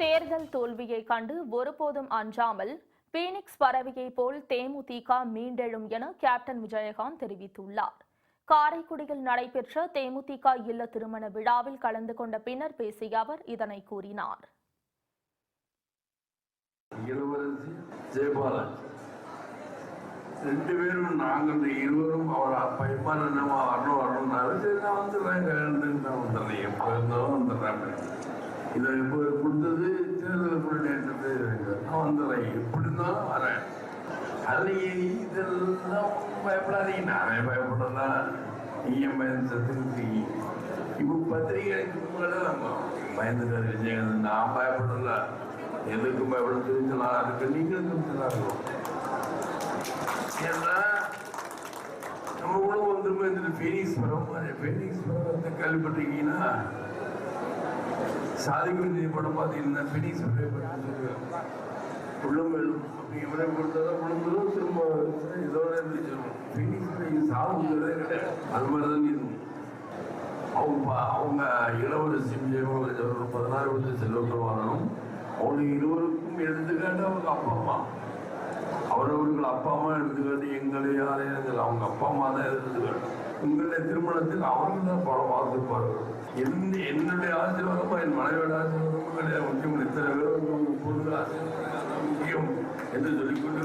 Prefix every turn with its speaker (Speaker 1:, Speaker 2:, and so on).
Speaker 1: தேர்தல் தோல்வியை கண்டு ஒருபோதும் அஞ்சாமல் பீனிக்ஸ் பறவையை போல் தேமுதிக மீண்டெழும் என கேப்டன் விஜயகாந்த் தெரிவித்துள்ளார். காரைக்குடியில் நடைபெற்ற தேமுதிக இல்ல திருமண விழாவில் கலந்து கொண்ட பின்னர் பேசிய அவர் இதனை கூறினார்.
Speaker 2: ரெண்டு பேரும் நாங்கள் இருவரும் அவர் பையமான நம்ம வரணும் வரணும்னாலும் சரி நான் வந்துடுறேன் வந்துடுறேன் எப்போ இருந்தாலும் வந்துடுறேன். இதை இப்போ கொடுத்தது தேர்தல் முன்னேற்றது நான் எப்படி இருந்தாலும் வரேன். அதில் இதெல்லாம் பயப்படாதீங்க. நானே பயப்படலாம் நீயும் பயந்து இப்போ பத்திரிகைக்கு முன்னாடி நம்ம பயந்துட்டார் விஜயகாந்த். நான் பயப்படல. எதுக்கும் பயப்பட துணிச்சலா இருக்கு நீங்களும் துணிச்சலா இருக்கும் ஏன்னா நம்ம கூட வந்துருமே இந்த ஃபீனிக்ஸ் படம் பெனிஸ் ஃபீனிக்ஸ் படம் வந்து கேள்விப்பட்டிருக்கீங்கன்னா சாதிக்குரிய படம் பார்த்தீங்கன்னா ஃபீனிக்ஸ் படம் உள்ளம் எழும் அப்படி இவரை கொடுத்தாதான் விழுந்ததும் திரும்ப இதோட இருந்துச்சிடும் ஃபீனிக்ஸ் சாவுங்கிறதே கிடையாது. அது மாதிரி தான் அவங்க அவங்க இளவரசி ஜெயமோகன் ஒரு பதினாறு வருஷம் செல்வந்தவாரனும் வரணும் அவங்க இருவருக்கும் எடுத்துக்காட்டு அவங்க அப்பா அம்மா. அவரவர்கள் அப்பா அம்மா எடுத்துக்காட்டு எங்களை யாரையும் அவங்க அப்பா அம்மா தான் எடுத்துக்காட்டு. உங்களுடைய திருமணத்தில் அவர்கள் தான் படம் பார்த்துப்பார்கள். எந்த என்னுடைய ஆசீர்வாதமும் என் மனைவியோட ஆசீர்வாதமும் கிடையாது. முக்கியம் இத்தனை பேரும் பொருள் ஆசீர்வாதம். முக்கியம் என்று சொல்லிக்கொண்டு